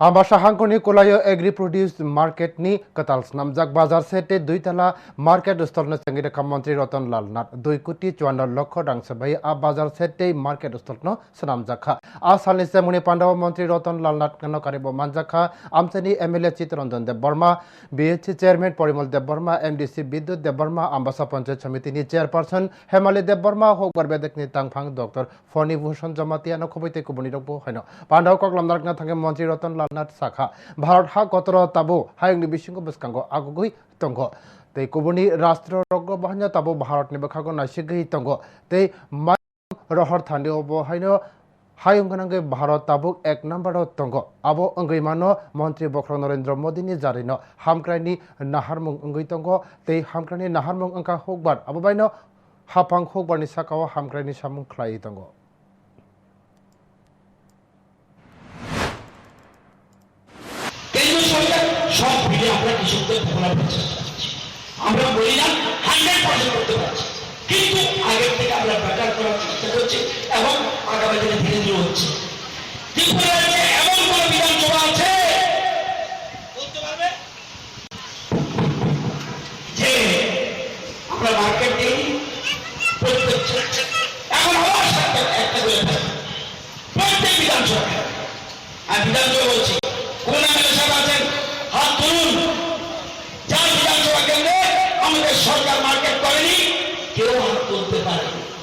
Ambasa hangkoni kulayo agri produce market ni katal namjak bazar sete দুই market stall na sangi rekha মন্ত্রী রতন লাল নাথ দুই কোটি চুয়ান্ন লক্ষ রাং সবাই আ বাজার সেটে মার্কেট স্টল ন সনাম জাখা আ সালনি সেমুনি পান্ডব মন্ত্রী রতন লাল নাথ কানো কারিব মানজাখা আমসানি MLA Chittaranjan Deb Barma BSC chairman Parimal Deb Barma MDC Bidyut Deb Barma Ambassa panchayat সমিতিনি chairperson Hemali Deb Barma হকবার বেদেকনি তাংফাং কুবনি নাথ শাখা। ভারত হা গতর তাবো? হায়ংনি বিশিঙ্গ বসকাঙ্গ আগুগুই তঙ্গ rastro rogo bahanya tabo bharat ni bakhago nasigei tongo tei mai rohor thani obo haino হায়ং গনাঙ্গে Bharat তাবুক এক number তঙ্গ আবো অঙ্গই মানো মন্ত্রী বক্র নরেন্দ্র মোদী নি জারিনো হামক্রাইনি নাহারমুং অঙ্গই তঙ্গ তেই হামক্রাইনি নাহারমুং অঙ্কা হোকবার আবো বাইনো হাফাং হোকবারনি সাকাও হামক্রাইনি সামুং খ্লাই তঙ্গ সরকার, সব আমরা কৃষকদের ফোকলা চেষ্টা আমরা বলি না হান্ড্রেড পার্সেন্ট করতে পারছি। কিন্তু আগের থেকে আমরা বেটার করার চেষ্টা করছি এবং আগামী দিনে ধীরে ধীরে হচ্ছে। এমন বিধানসভা আছে? পারবে? যে আমরা মার্কেট এখন আমার একটা বিধানসভা বিধানসভা বলছি não.